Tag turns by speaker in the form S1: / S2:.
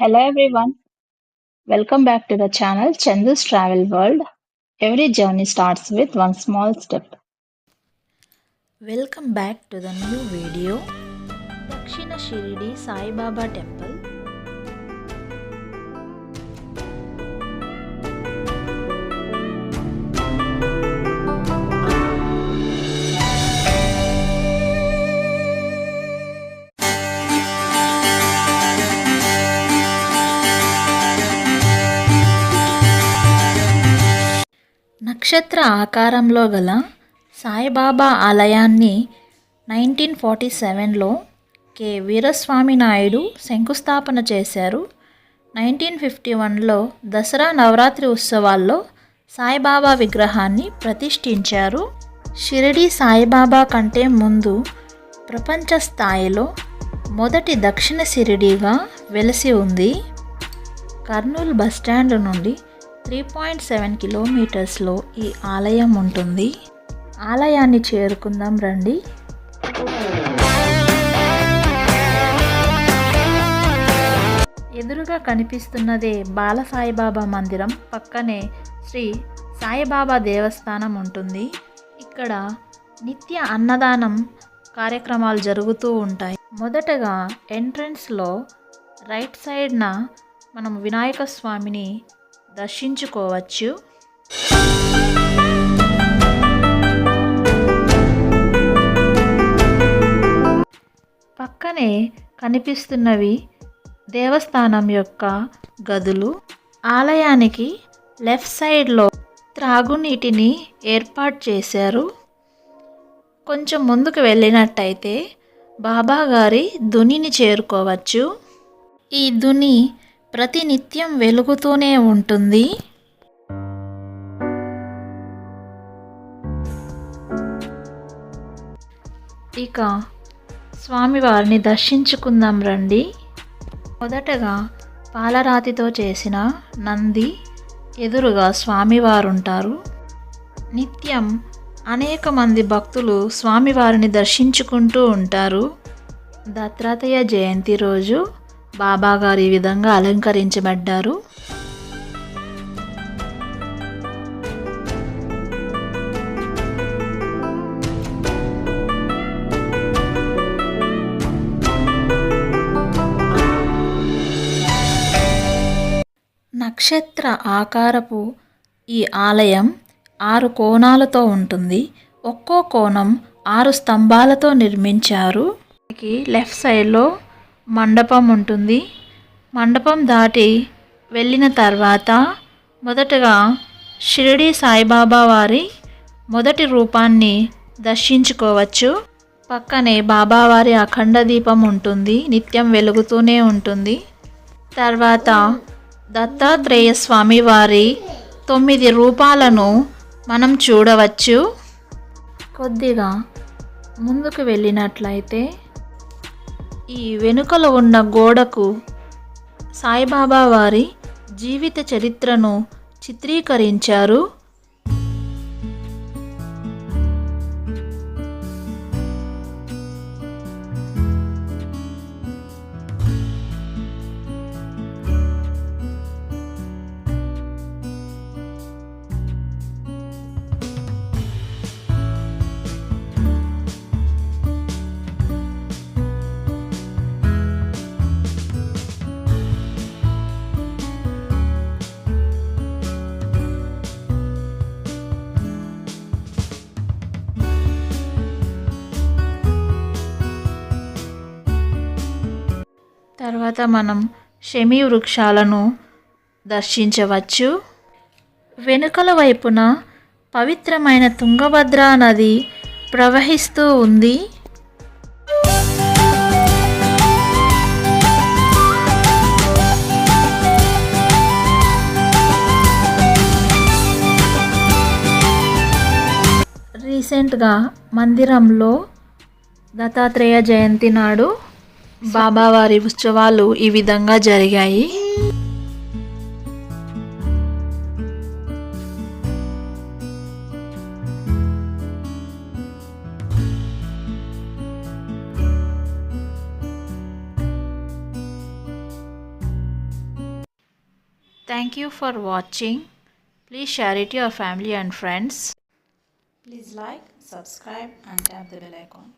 S1: Hello everyone. Welcome back to the channel Chandu's Travel World. Every journey starts with one small step.
S2: Welcome back to the new video. Dakshina Shirdi Sai Baba Temple నక్షత్ర ఆకారంలో గల సాయిబాబా ఆలయాన్ని nineteen forty సెవెన్లో K. Veeraswamy Naidu శంకుస్థాపన చేశారు. Nineteen fifty వన్లో దసరా నవరాత్రి ఉత్సవాల్లో సాయిబాబా విగ్రహాన్ని ప్రతిష్ఠించారు. షిరిడి సాయిబాబా కంటే ముందు ప్రపంచ స్థాయిలో మొదటి దక్షిణ షిరిడీగా వెలసి ఉంది. కర్నూలు బస్టాండ్ నుండి త్రీ పాయింట్ సెవెన్ కిలోమీటర్స్లో ఈ ఆలయం ఉంటుంది. ఆలయాన్ని చేరుకుందాం రండి. ఎదురుగా కనిపిస్తున్నదే బాల సాయిబాబా మందిరం. పక్కనే శ్రీ సాయిబాబా దేవస్థానం ఉంటుంది. ఇక్కడ నిత్య అన్నదానం కార్యక్రమాలు జరుగుతూ ఉంటాయి. మొదటగా ఎంట్రన్స్లో రైట్ సైడ్న మనం వినాయక స్వామిని దర్శించుకోవచ్చు. పక్కనే కనిపిస్తున్నవి దేవస్థానం యొక్క గదులు. ఆలయానికి లెఫ్ట్ సైడ్లో త్రాగునీటిని ఏర్పాటు చేశారు. కొంచెం ముందుకు వెళ్ళినట్టయితే బాబా గారి దునిని చేరుకోవచ్చు. ఈ దుని ప్రతినిత్యం వెలుగుతూనే ఉంటుంది. ఇక స్వామివారిని దర్శించుకుందాం రండి. మొదటగా పాలరాతితో చేసిన నంది ఎదురుగా స్వామివారు ఉంటారు నిత్యం అనేక మంది భక్తులు స్వామివారిని దర్శించుకుంటూ ఉంటారు. దత్తాత్రేయ జయంతి రోజు బాబాగారు ఈ విధంగా అలంకరించబడ్డారు. నక్షత్ర ఆకారపు ఈ ఆలయం ఆరు కోణాలతో ఉంటుంది. ఒక్కో కోణం ఆరు స్తంభాలతో నిర్మించారు. లెఫ్ట్ సైడ్లో మండపం ఉంటుంది. మండపం దాటి వెళ్ళిన తర్వాత మొదటగా షిరిడి సాయిబాబా వారి మొదటి రూపాన్ని దర్శించుకోవచ్చు. పక్కనే బాబావారి అఖండ దీపం ఉంటుంది. నిత్యం వెలుగుతూనే ఉంటుంది. తర్వాత దత్తాత్రేయ స్వామి వారి తొమ్మిది రూపాలను మనం చూడవచ్చు. కొద్దిగా ముందుకు వెళ్ళినట్లయితే ఈ వెనుకల ఉన్న గోడకు సాయిబాబా వారి జీవిత చరిత్రను చిత్రీకరించారు. తర్వాత మనం షమి వృక్షాలను దర్శించవచ్చు. వెనుకల వైపున పవిత్రమైన తుంగభద్ర నది ప్రవహిస్తూ ఉంది. రీసెంట్గా మందిరంలో దత్తాత్రేయ జయంతి నాడు బాబావారి ఉత్సవాలు ఈ విధంగా జరిగాయి Thank you for watching. Please share it to your family and friends.
S3: Please like, subscribe and tap the bell icon.